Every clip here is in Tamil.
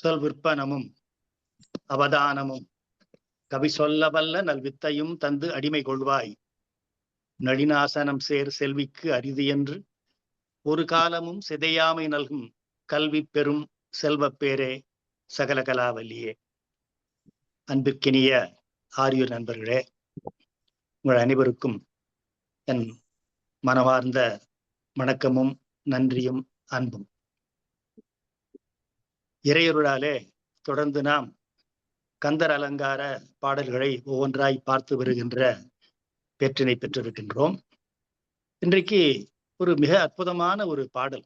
சொல் விற்பனமும் அவதானமும். கவி சொல்ல வல்ல நல்வித்தையும் தந்து அடிமை கொள்வாய். நளினாசனம் சேர் செல்விக்கு அரிது என்று ஒரு காலமும் சிதையாமை நல்கும் கல்வி பெறும் செல்வப்பேரே சகல கலாவல்லியே அன்பிற்கினிய ஆரியூர் நண்பர்களே உங்கள் அனைவருக்கும் என் மனவார்ந்த வணக்கமும் நன்றியும் அன்பும். இறையருளாலே தொடர்ந்து நாம் கந்தர் அலங்கார பாடல்களை ஒவ்வொன்றாய் பார்த்து வருகின்ற பேற்றினை பெற்றிருக்கின்றோம். இன்றைக்கு ஒரு மிக அற்புதமான ஒரு பாடல்.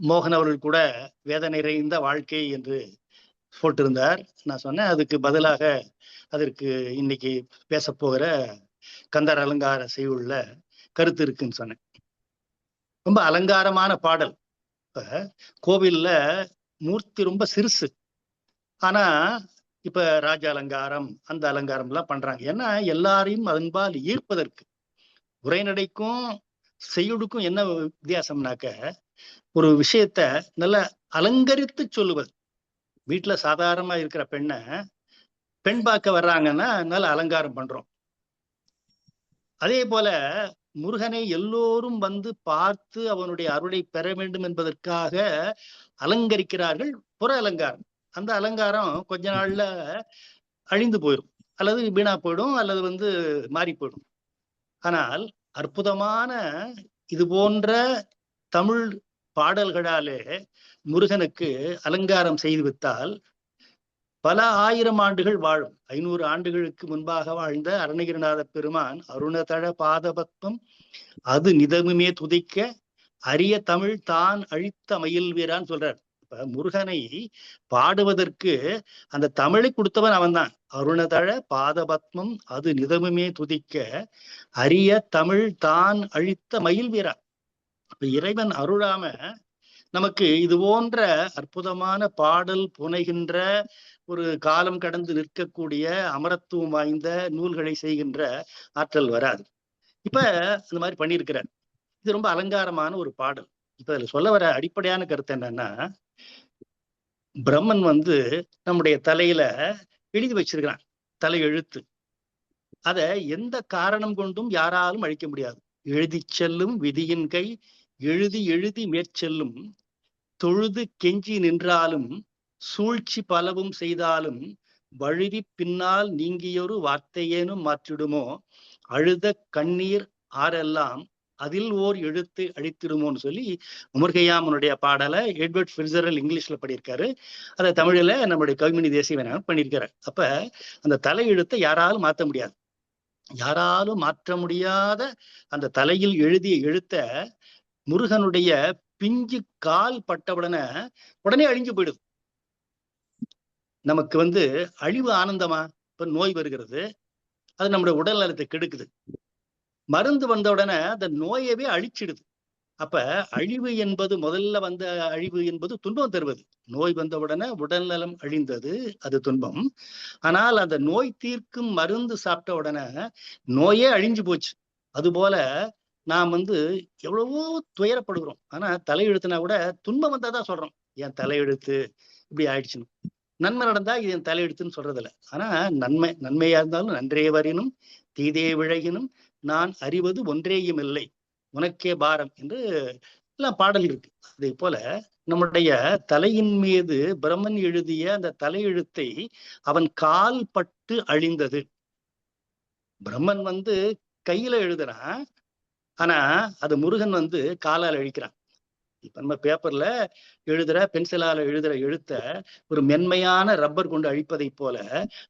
மோகன் அவர்கள் கூட வேதனை நிறைந்த வாழ்க்கை என்று போட்டிருந்தார். நான் சொன்னேன் அதுக்கு பதிலாக அதற்கு இன்னைக்கு பேச போகிற கந்தர் அலங்கார செய்யுள்ள கருத்து இருக்குன்னு சொன்னேன். ரொம்ப அலங்காரமான பாடல். இப்ப கோவில்ல மூர்த்தி ரொம்ப சிறுசு. ஆனா இப்ப ராஜ அலங்காரம் அந்த அலங்காரம் எல்லாம் பண்றாங்க. ஏன்னா எல்லாரையும் அதன்பால் ஈர்ப்பதற்கு உரைநடைக்கும் செய்யுடுக்கும் என்ன வித்தியாசம்னாக்க ஒரு விஷயத்த நல்ல அலங்கரித்து சொல்லுவது. வீட்டுல சாதாரணமா இருக்கிற பெண்ணை பெண் பார்க்க வர்றாங்கன்னா நல்ல அலங்காரம் பண்றோம். அதே போல முருகனை எல்லோரும் வந்து பார்த்து அவனுடைய அருளை பெற வேண்டும் என்பதற்காக அலங்கரிக்கிறார்கள். புற அலங்காரம். அந்த அலங்காரம் கொஞ்ச நாள்ல அழிந்து போயிடும் அல்லது வீணா போயிடும் அல்லது வந்து மாறி போயிடும். ஆனால் அற்புதமான இது போன்ற தமிழ் பாடல்களாலே முருகனுக்கு அலங்காரம் செய்து வித்தால் பல ஆயிரம் ஆண்டுகள் வாழும். ஐநூறு ஆண்டுகளுக்கு முன்பாக வாழ்ந்த அருணகிரிநாத பெருமான் அருணதழ பாதபத்மம் அது நிதமுமே துதிக்க அரிய தமிழ் தான் அழித்த மயில் வீரான்னு சொல்றார். இப்ப முருகனை பாடுவதற்கு அந்த தமிழை கொடுத்தவன் அவன்தான். அருணதழ பாதபத்மம் அது நிதமுமே துதிக்க அரிய தமிழ் தான் அழித்த மயில் வீரா இறைவன் அருளாம நமக்கு இது போன்ற அற்புதமான பாடல் புனைகின்ற ஒரு காலம் கடந்து நிற்கக்கூடிய அமரத்துவம் வாய்ந்த நூல்களை செய்கின்ற ஆற்றல் வராது. இப்ப அந்த மாதிரி பண்ணியிருக்கிறார். இது ரொம்ப அலங்காரமான ஒரு பாடல். இப்ப அதுல சொல்ல வர அடிப்படையான கருத்து என்னன்னா பிரம்மன் வந்து நம்முடைய தலையில எழுதி வச்சிருக்கிறான். தலை எழுத்து. அத எந்த காரணம் கொண்டும் யாராலும் அழிக்க முடியாது. எழுதி செல்லும் விதியின் கை எழுதி எழுதி மேற்செல்லும் தொழுது கெஞ்சி நின்றாலும் சூழ்ச்சி பலவும் செய்தாலும் வழுவி பின்னால் நீங்கியொரு வார்த்தையேனும் மாற்றிடுமோ? அழுத கண்ணீர் ஆரெல்லாம் அதில் ஓர் எழுத்து அழித்திடுமோன்னு சொல்லி உமர்கையாமனுடைய பாடலை எட்வர்ட் ஃபில்சரல் இங்கிலீஷ்ல பண்ணியிருக்காரு. அதை தமிழில் நம்முடைய கவிமணி தேசியவனாக பண்ணியிருக்காரு. அப்ப அந்த தலை எழுத்தை யாராலும் மாற்ற முடியாது. யாராலும் மாற்ற முடியாத அந்த தலையில் எழுதிய எழுத்த முருகனுடைய பிஞ்சு கால் பட்ட உடனே உடனே அழிஞ்சு போயிடுது. நமக்கு வந்து அழிவு ஆனந்தமா? இப்ப நோய் வருகிறது. அது நம்முடைய உடல் நலத்தை கெடுக்குது. மருந்து வந்த உடனே அந்த நோயவே அழிச்சிடுது. அப்ப அழிவு என்பது முதல்ல வந்த அழிவு என்பது துன்பம் தருவது. நோய் வந்த உடனே உடல் நலம் அழிந்தது அது துன்பம். ஆனால் அந்த நோய் தீர்க்கும் மருந்து சாப்பிட்ட உடனே நோயே அழிஞ்சு போச்சு. அது போல நாம் வந்து எவ்வளவோ துயரப்படுகிறோம். ஆனா தலையெழுத்துனா கூட துன்பம் வந்தாதான் சொல்றோம். என் தலையெழுத்து இப்படி ஆயிடுச்சுன்னு. நன்மை நடந்தா இது என் தலையெழுத்துன்னு சொல்றதில்ல. ஆனா நன்மை நன்மையா இருந்தாலும் நன்றே வரினும் தீதே விழகினும் நான் அறிவது ஒன்றேயும் இல்லை. உனக்கே பாரம் என்று எல்லாம் பாடல் இருக்கு. அதே போல நம்முடைய தலையின் மீது பிரம்மன் எழுதிய அந்த தலையெழுத்தை அவன் கால் பட்டு அழிந்தது. பிரம்மன் வந்து கையில எழுதுறான் ஆனா அது முருகன் வந்து காலால் அழிக்கிறான் இப்ப நம்ம பேப்பர்ல எழுதுற பென்சிலால எழுதுற எழுத்த ஒரு மென்மையான ரப்பர் கொண்டு அழிப்பதை போல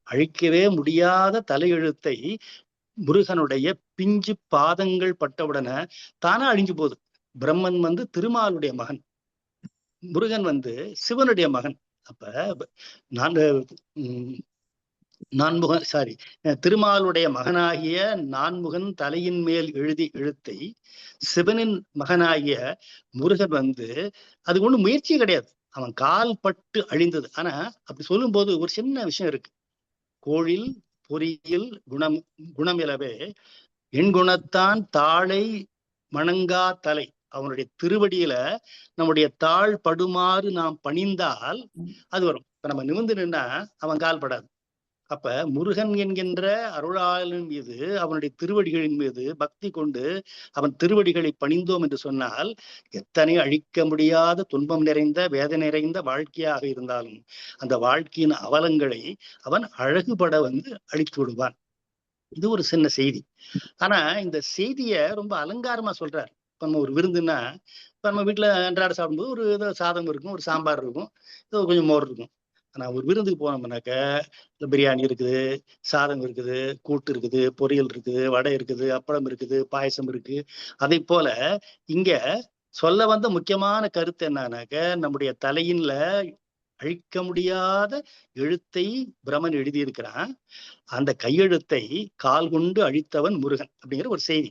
அழிக்கவே முடியாத தலையெழுத்தை முருகனுடைய பிஞ்சு பாதங்கள் பட்டவுடனே தானா அழிஞ்சு போகுது. பிரம்மன் வந்து திருமாலுடைய மகன். முருகன் வந்து சிவனுடைய மகன். அப்ப நான் நான்முகன் சாரி திருமாலுடைய மகனாகிய நான்முகன் தலையின் மேல் எழுதி எழுத்தை சிவனின் மகனாகிய முருகன் வந்து அது ஒண்ணும் முயற்சியே கிடையாது. அவன் கால் பட்டு அழிந்தது. ஆனா அப்படி சொல்லும் போது ஒரு சின்ன விஷயம் இருக்கு. கோழில் பொறியில் குணம் குணமிலவே என் குணத்தான் தாளை மணங்கா தலை. அவனுடைய திருவடியில நம்முடைய தாழ் படுமாறு நாம் பணிந்தால் அது வரும். இப்ப நம்ம நிமிந்து நின்னா அவன் கால் படாது. அப்ப முருகன் என்கின்ற அருளாளன் மீது அவனுடைய திருவடிகளின் மீது பக்தி கொண்டு அவன் திருவடிகளை பணிந்தோம் என்று சொன்னால் எத்தனை அழிக்க முடியாத துன்பம் நிறைந்த வேதனை நிறைந்த வாழ்க்கையாக இருந்தாலும் அந்த வாழ்க்கையின் அவலங்களை அவன் அழகுபட வந்து அழித்து விடுவான். இது ஒரு சின்ன செய்தி. ஆனா இந்த செய்திய ரொம்ப அலங்காரமா சொல்றார். இப்ப நம்ம ஒரு விருந்துன்னா இப்ப நம்ம வீட்டுல அன்றாட சாப்பிடும்போது ஒரு ஏதோ சாதம் இருக்கும் ஒரு சாம்பார் இருக்கும் ஏதோ கொஞ்சம் மோர் இருக்கும். நான் ஒரு விருந்துக்கு போனோம்னாக்க பிரியாணி இருக்குது சாதம் இருக்குது கூட்டு இருக்குது பொரியல் இருக்குது வடை இருக்குது அப்பளம் இருக்குது பாயசம் இருக்கு. அதே போல இங்க சொல்ல வந்த முக்கியமான கருத்து என்னன்னாக்க நம்முடைய தலையின்ல அழிக்க முடியாத எழுத்தை பிரமன் எழுதியிருக்கிறான். அந்த கையெழுத்தை கால் கொண்டு அழித்தவன் முருகன் அப்படிங்கிற ஒரு செய்தி.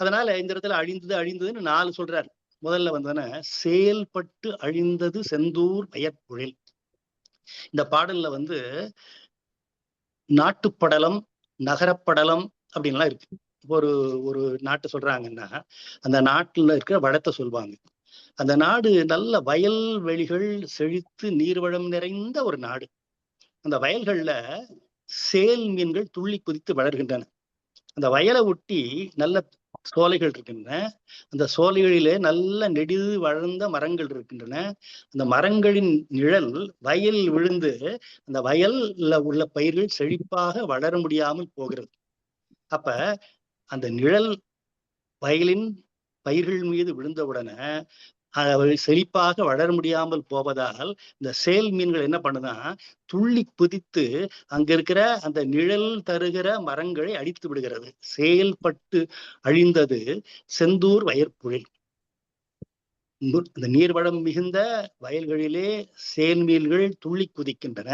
அதனால இந்த இடத்துல அழிந்தது அழிந்ததுன்னு நாலு சொல்றாரு. முதல்ல வந்தோன்னா செயல்பட்டு அழிந்தது செந்தூர் வயற்புழில் இந்த பாடல்ல வந்து நாட்டுப்படலம் நகரப்படலம் அப்படின்லாம் இருக்கு. ஒரு ஒரு நாட்டு சொல்றாங்கன்னா அந்த நாட்டுல இருக்கிற வளத்தை சொல்லுவாங்க. அந்த நாடு நல்ல வயல் வெளிகள் செழித்து நீர்வளம் நிறைந்த ஒரு நாடு. அந்த வயல்கள்ல சேல் மீன்கள் துள்ளி குதித்து வளர்கின்றன. அந்த வயலை ஒட்டி நல்ல சோலைகள் இருக்கின்றன. அந்த சோலைகளிலே நல்ல நெடிது வளர்ந்த மரங்கள் இருக்கின்றன. அந்த மரங்களின் நிழல் வயல் விழுந்து அந்த வயல்ல உள்ள பயிர்கள் செழிப்பாக வளர முடியாமல் போகிறது. அப்ப அந்த நிழல் வயலின் பயிர்கள் மீது விழுந்தவுடனே செழிப்பாக வளர முடியாமல் போவதால் இந்த சேல் மீன்கள் என்ன பண்ணுதான் துள்ளி குதித்து அங்க இருக்கிற அந்த நிழல் தருகிற மரங்களை அடித்து விடுகிறது. செயல்பட்டு அழிந்தது செந்தூர் வயற்புழில் இந்த நீர்வளம் மிகுந்த வயல்களிலே செயல்மீன்கள் துள்ளி குதிக்கின்றன.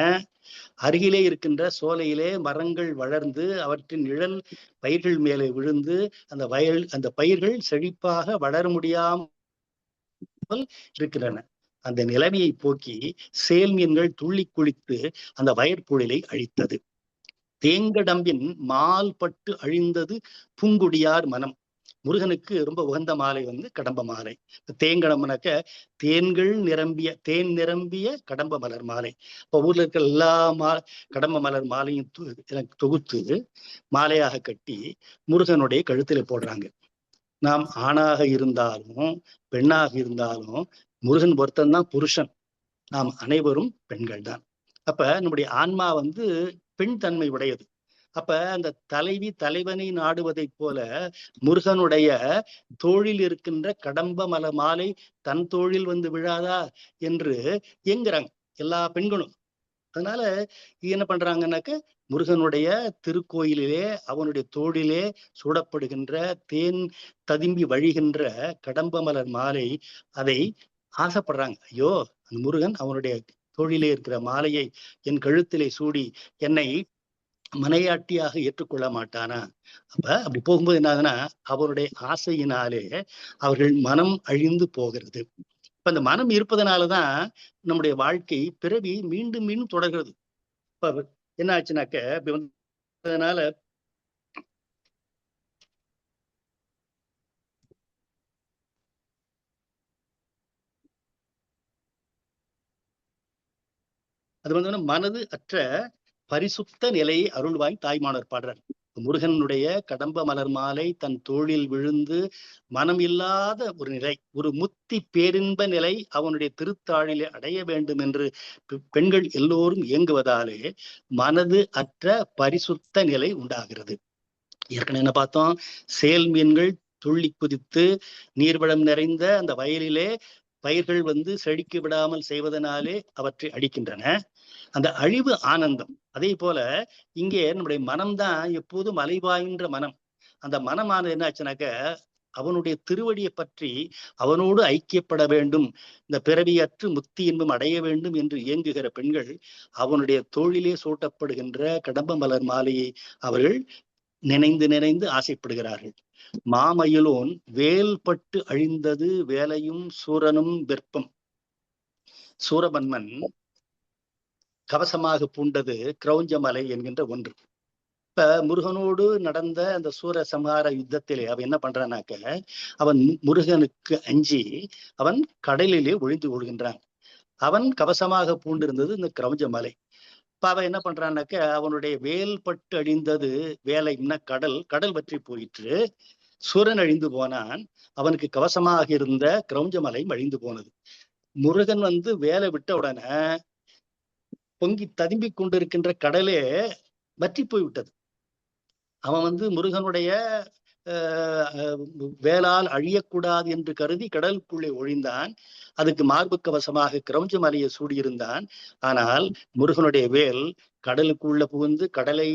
அருகிலே இருக்கின்ற சோலையிலே மரங்கள் வளர்ந்து அவற்றின் நிழல் பயிர்கள் மேலே விழுந்து அந்த வயல் அந்த பயிர்கள் செழிப்பாக வளர முடியாம இல்லாமல் இருக்கின்றன. அந்த நிலைமையை போக்கி செயல் மீன்கள் துள்ளி குளித்து அந்த வயற்புழிலை அழித்தது. தேங்கடம்பின் மால் பட்டு அழிந்தது பூங்குடியார் மனம். முருகனுக்கு ரொம்ப உகந்த மாலை வந்து கடம்ப மாலை. தேங்கடம்புனாக்க தேன்கள் நிரம்பிய தேன் நிரம்பிய கடம்ப மலர் மாலை. இப்போ ஊர்ல இருக்கிற எல்லா மா கடம்ப மலர் மாலையும் தொகுத்து மாலையாக கட்டி முருகனுடைய கழுத்துல போடுறாங்க. நாம் ஆணாக இருந்தாலும் பெண்ணாக இருந்தாலும் முருகன் ஒருத்தன் தான் புருஷன். நாம் அனைவரும் பெண்கள் தான் அப்ப நம்முடைய ஆன்மா வந்து பெண் தன்மை உடையது. அப்ப அந்த தலைவி தலைவனை நாடுவதைப் போல முருகனுடைய தோழில் இருக்கின்ற கடம்ப மல மாலை தன் தோழில் வந்து விழாதா என்று எங்கிறாங்க எல்லா பெண்களும். அதனால என்ன பண்றாங்கன்னாக்க முருகனுடைய திருக்கோயிலிலே அவனுடைய தோழிலே சூடப்படுகின்ற தேன் ததும்பி வழிகின்ற கடம்ப மலர் மாலை அதை ஆசைப்படுறாங்க. ஐயோ அந்த முருகன் அவனுடைய தோழிலே இருக்கிற மாலையை என் கழுத்திலே சூடி என்னை மனையாட்டியாக ஏற்றுக்கொள்ள மாட்டானா? அப்ப அப்படி போகும்போது என்ன அவருடைய ஆசையினாலே அவர்கள் மனம் அழிந்து போகிறது. இப்ப இந்த மனம் இருப்பதனாலதான் நம்முடைய வாழ்க்கை பிறவி மீண்டும் மீண்டும் தொடர்கிறது. இப்ப என்ன ஆச்சுனாக்க அதனால அது வந்து மனது அற்ற பரிசுத்த நிலையை அருள்வாய் தாய்மானர் பாடுறார். முருகனுடைய கடம்ப மலர் மாலை தன் தோளில் விழுந்து மனம் இல்லாத ஒரு நிலை ஒரு முத்தி பேரின்ப நிலை அவனுடைய திருத்தாழிலே அடைய வேண்டும் என்று பெண்கள் எல்லோரும் இயங்குவதாலே மனது அற்ற பரிசுத்த நிலை உண்டாகிறது. ஏற்கனவே என்ன பார்த்தோம்? செயல் மீன்கள் துள்ளி குதித்து நீர்வளம் நிறைந்த அந்த வயலிலே பயிர்கள் வந்து செழிக்க விடாமல் செய்வதனாலே அவற்றை அடிக்கின்றன. அந்த அழிவு ஆனந்தம். அதே போல இங்கே நம்முடைய மனம்தான் எப்போதும் அலைவாயின்ற மனம். அந்த மனமானது என்ன ஆச்சுனாக்க அவனுடைய திருவடியை பற்றி அவனோடு ஐக்கியப்பட வேண்டும். இந்த பிறவியற்று முத்தி இன்பம் அடைய வேண்டும் என்று இயங்குகிற பெண்கள் அவனுடைய தோழிலே சூட்டப்படுகின்ற கடம்ப மலர் மாலையை அவர்கள் நினைந்து நினைந்து ஆசைப்படுகிறார்கள். மாமயிலோன் வேல்பட்டு அழிந்தது வேலையும் சூரனும் வெப்பம் சூரபன்மன் கவசமாக பூண்டது கிரௌஞ்சமலை என்கின்ற ஒன்று. இப்ப முருகனோடு நடந்த அந்த சூர சம்ஹார யுத்தத்திலே அவன் என்ன பண்றானாக்க அவன் முருகனுக்கு அஞ்சி அவன் கடலிலே ஒழிந்து கொள்கின்றான். அவன் கவசமாக பூண்டிருந்தது இந்த கிரௌஞ்ச மலை இப்ப அவன் என்ன பண்றான்னாக்க அவனுடைய வேல் பட்டு அழிந்தது வேலை இன்ன கடல் கடல் பற்றி போயிற்று. சூரன் அழிந்து போனான் அவனுக்கு கவசமாக இருந்த கிரௌஞ்ச மலையும் அழிந்து போனது. முருகன் வந்து வேலை விட்ட உடனே பொங்கி ததும்பிக் கொண்டிருக்கின்ற கடலே வற்றி போய் விட்டது அவன் வந்து முருகனுடைய அஹ், அஹ், வேலால் அழியக்கூடாது என்று கருதி கடலுக்குள்ளே ஒழிந்தான். அதுக்கு மார்பு கவசமாக கிரௌஞ்ச மலையை சூடியிருந்தான். ஆனால் முருகனுடைய வேல் கடலுக்குள்ள புகுந்து கடலை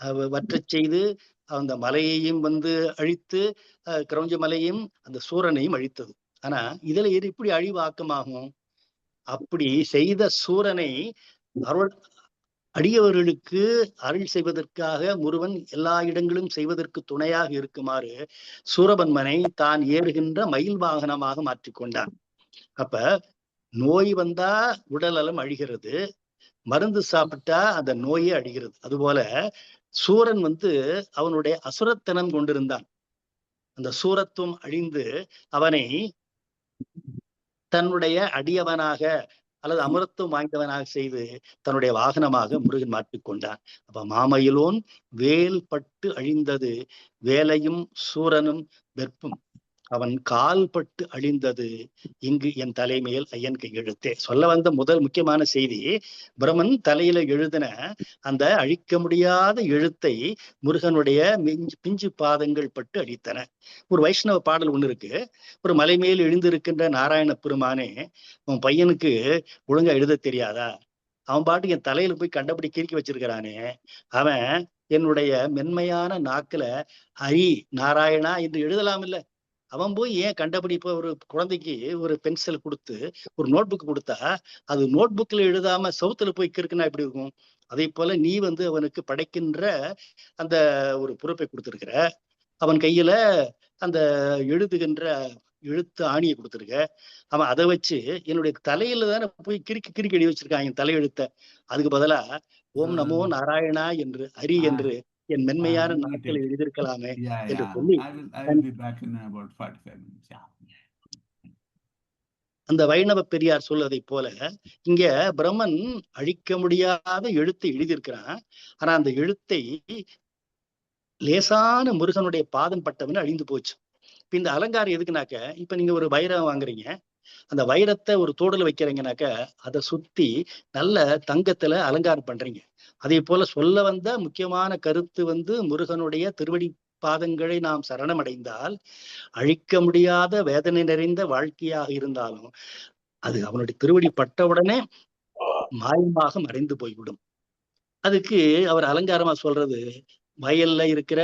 அஹ், வற்றச் செய்து அந்த மலையையும் வந்து அழித்து அஹ், கிரௌஞ்ச மலையும் அந்த சூரனையும் அழித்தது. ஆனா இதுல இது இப்படி அழிவாக்கமாகும் அப்படி செய்த சூரனை அருள் அடியவர்களுக்கு அருள் செய்வதற்காக முருகன் எல்லா இடங்களும் செய்வதற்கு துணையாக இருக்குமாறு சூரபன்மனை தான் ஏறுகின்ற மயில் வாகனமாக மாற்றிக்கொண்டான் அப்ப நோய் வந்தா உடல் நலம் அழிகிறது மருந்து சாப்பிட்டா அந்த நோயே அழிகிறது. அதுபோல சூரன் வந்து அவனுடைய அசுரத்தனம் கொண்டிருந்தான். அந்த சூரத்துவம் அழிந்து அவனை தன்னுடைய அடியவனாக அல்லது அமிர்தம் வாய்ந்தவனாக செய்து தன்னுடைய வாகனமாக முருகன் மாற்றிக்கொண்டான் அப்ப மாமயிலோன் வேல் பட்டு அழிந்தது வேலையும் சூரனும் வெற்பும். அவன் கால்பட்டு அழிந்தது. இங்கு என் தலைமையில் ஐயன் கையெழுத்தே சொல்ல வந்த முதல் முக்கியமான செய்தி பிரமன் தலையில எழுதின அந்த அழிக்க முடியாத எழுத்தை முருகனுடைய மிஞ்சு பிஞ்சு பாதங்கள் பட்டு அழித்தன. ஒரு வைஷ்ணவ பாடல் ஒண்ணு இருக்கு. ஒரு மலை மேல் எழுந்திருக்கின்ற நாராயண பெருமானே உன் பையனுக்கு ஒழுங்கா எழுத தெரியாதா? அவன் பாட்டுக்கு என் தலையில போய் கண்டபடி கிறுக்கி வச்சிருக்கிறானே. அவன் என்னுடைய மென்மையான நாக்கில ஹரி நாராயணா என்று எழுதலாம் இல்ல அவன் போய் ஏன் கண்டபடி இப்போ ஒரு குழந்தைக்கு ஒரு பென்சில் கொடுத்து ஒரு நோட் புக் கொடுத்தா அது நோட் புக்ல எழுதாம சவுத்துல போய் கிறுக்குனா எப்படி இருக்கும்? அதே போல நீ வந்து அவனுக்கு படைக்கின்ற அந்த ஒரு பொறுப்பை கொடுத்திருக்கிற. அவன் கையில அந்த எழுதுகின்ற எழுத்து ஆணியை கொடுத்துருக்க. அவன் அதை வச்சு என்னுடைய தலையில தானே போய் கிறுக்கி கிறுக்கி எழுதி வச்சிருக்கான் என் தலையெழுத்த. அதுக்கு பதிலா ஓம் நமோ நாராயணா என்று ஹரி என்று என் மென்மையான நாட்கள். எழுதியிருக்கலாமே என்று. சொல்லி I will, I will be back in about 45 minutes. Yeah. அந்த வைணவ பெரியார் சொல்வதைப் போல இங்க பிரம்மன் அழிக்க முடியாத எழுத்தை எழுதியிருக்கிறான் ஆனா அந்த எழுத்தை லேசான முருகனுடைய பாதம் பட்டவன் அழிந்து போச்சு இப்ப இந்த அலங்காரம் எதுக்குனாக்க இப்ப நீங்க ஒரு வைரம் வாங்குறீங்க அந்த வைரத்தை ஒரு தோடுல வைக்கிறீங்கனாக்க அதை சுத்தி நல்ல தங்கத்துல அலங்காரம் பண்றீங்க அதே போல சொல்ல வந்த முக்கியமான கருத்து வந்து முருகனுடைய திருவடி பாதங்களை நாம் சரணமடைந்தால் அழிக்க முடியாத வேதனை நிறைந்த வாழ்க்கையாக இருந்தாலும் அது அவனுடைய திருவடி பட்டவுடனே மாயமாக மறைந்து போய்விடும். அதுக்கு அவர் அலங்காரமா சொல்றது வயல்ல இருக்கிற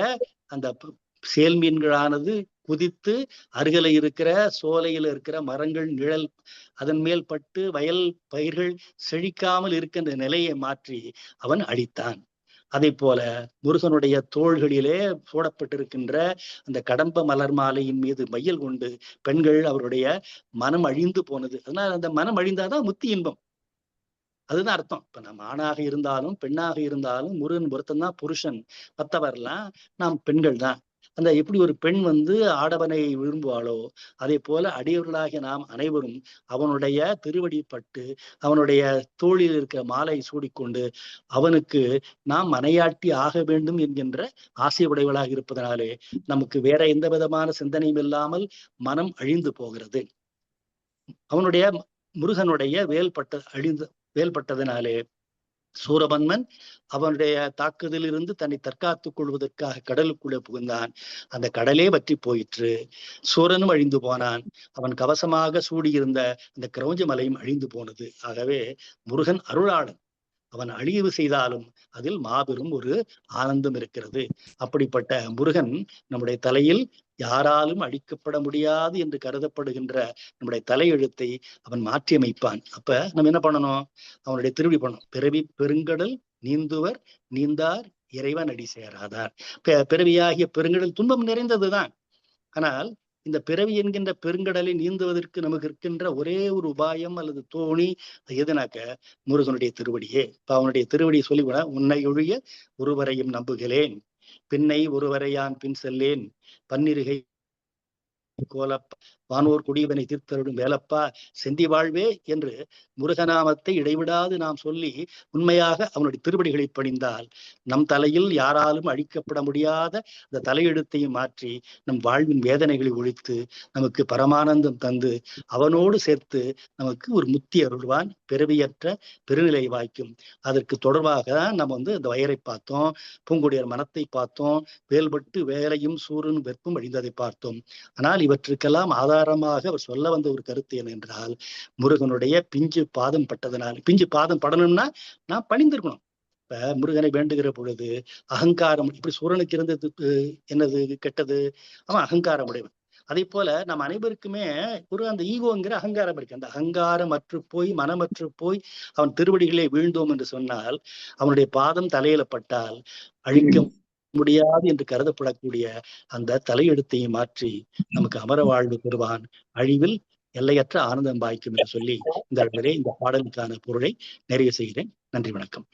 அந்த ப- சேல் மீன்களானது குதித்து அருகில இருக்கிற சோலையில இருக்கிற மரங்கள் நிழல் அதன் மேல் பட்டு வயல் பயிர்கள் செழிக்காமல் இருக்கின்ற நிலையை மாற்றி அவன் அழித்தான். அதே போல முருகனுடைய தோள்களிலே சூடப்பட்டிருக்கின்ற அந்த கடம்ப மலர் மாலையின் மீது மையல் கொண்டு பெண்கள் அவருடைய மனம் அழிந்து போனது. அதனால அந்த மனம் அழிந்தாதான் முத்தி இன்பம். அதுதான் அர்த்தம். இப்ப நம்ம ஆணாக இருந்தாலும் பெண்ணாக இருந்தாலும் முருகன் ஒருத்தன் தான் புருஷன். மற்றவர்லாம் நாம் பெண்கள் தான் அந்த எப்படி ஒரு பெண் வந்து ஆடவனை விரும்புவாளோ அதே போல அடியவர்களாகிய நாம் அனைவரும் அவனுடைய திருவடி பட்டு அவனுடைய தோளில் இருக்கிற மாலை சூடிக்கொண்டு அவனுக்கு நாம் மனையாட்டி ஆக வேண்டும் என்கின்ற ஆசை உடையவளாக இருப்பதனாலே நமக்கு வேற எந்த விதமான சிந்தனையும் இல்லாமல் மனம் அழிந்து போகிறது. அவனுடைய முருகனுடைய வேல்பட்ட அழிந்து வேல்பட்டதனாலே சூரபன்மன் அவனுடைய தாக்குதலிலிருந்து தன்னை தற்காத்துக் கொள்வதற்காக கடலுக்குள்ளே புகுந்தான். அந்த கடலே வற்றி போயிற்று. சூரனும் அழிந்து போனான். அவன் கவசமாக சூடியிருந்த அந்த கிரௌஞ்ச மலையும் அழிந்து போனது. ஆகவே முருகன் அருளாளன். அவன் அழிவு செய்தாலும் அதில் மாபெரும் ஒரு ஆனந்தம் இருக்கிறது. அப்படிப்பட்ட முருகன் நம்முடைய தலையில் யாராலும் அழிக்கப்பட முடியாது என்று கருதப்படுகின்ற நம்முடைய தலையெழுத்தை அவன் மாற்றி அமைப்பான் அப்ப நம்ம என்ன பண்ணணும்? அவனுடைய திருவடி பண்ணணும். பிறவி பெருங்கடல் நீந்துவர் நீந்தார் இறைவன் அடி சேராதார் பிறவியாகிய பெருங்கடல் துன்பம் நிறைந்ததுதான். ஆனால் இந்த பிறவி என்கின்ற பெருங்கடலை நீந்துவதற்கு நமக்கு இருக்கின்ற ஒரே ஒரு உபாயம் அல்லது தோணி எதுனாக்க? முருகனுடைய திருவடியே. இப்ப அவனுடைய திருவடியை சொல்லிவிட உன்னை ஒழிய ஒருவரையும் நம்புகிறேன். பின்னை ஒருவரையான் பின் செல்லேன். பன்னிருகை கோலப்ப வானோர் குடியவனை தீர்த்தருடும் வேலப்பா செந்தி வாழ்வே என்று முருகநாமத்தை இடைவிடாது நாம் சொல்லி உண்மையாக அவனுடைய திருவடிகளை பணிந்தால் நம் தலையில் யாராலும் அழிக்கப்பட முடியாத அந்த தலையெழுத்தையும் மாற்றி நம் வாழ்வின் வேதனைகளை ஒழித்து நமக்கு பரமானந்தம் தந்து அவனோடு சேர்த்து நமக்கு ஒரு முத்தி அருள்வான் பிறவியற்ற பெருநிலை வாய்க்கும். அதற்கு தொடர்பாக தான் நம்ம வந்து இந்த வயரை பார்த்தோம் பூங்குடியர் மனத்தை பார்த்தோம் வேல்பட்டு வேலையும் சூரன் வெப்பம் அழிந்ததை பார்த்தோம். ஆனால் இவற்றுக்கெல்லாம் ஆதாரமாக அவர் சொல்ல வந்த ஒரு கருத்து என்னென்றால் முருகனுடைய பிஞ்சு பாதம் பட்டதனால் பிஞ்சு பாதம் படணும்னா நான் பணிந்திருக்கணும். இப்ப முருகனை வேண்டுகிற பொழுது அகங்காரம் இப்படி சூரனுக்கு இருந்தது என்னது கெட்டது? அவன் அகங்காரம் உடையவன். அதே போல நம்ம அனைவருக்குமே ஒரு அந்த ஈகோங்கிற அகங்காரம் இருக்கு. அந்த அகங்காரம் அற்று போய் மனமற்று போய் அவன் திருவடிகளே வீழ்ந்தோம் என்று சொன்னால் அவனுடைய பாதம் தலையில பட்டால் அழிக்க முடியாது என்று கருதப்படக்கூடிய அந்த தலையெழுத்தையும் மாற்றி நமக்கு அமர வாழ்வு பெறுவான் அழிவில் எல்லையற்ற ஆனந்தம் வாய்க்கும் என்று சொல்லி இந்த அளவிலே இந்த பாடலுக்கான பொருளை நிறைவு செய்கிறேன். நன்றி வணக்கம்.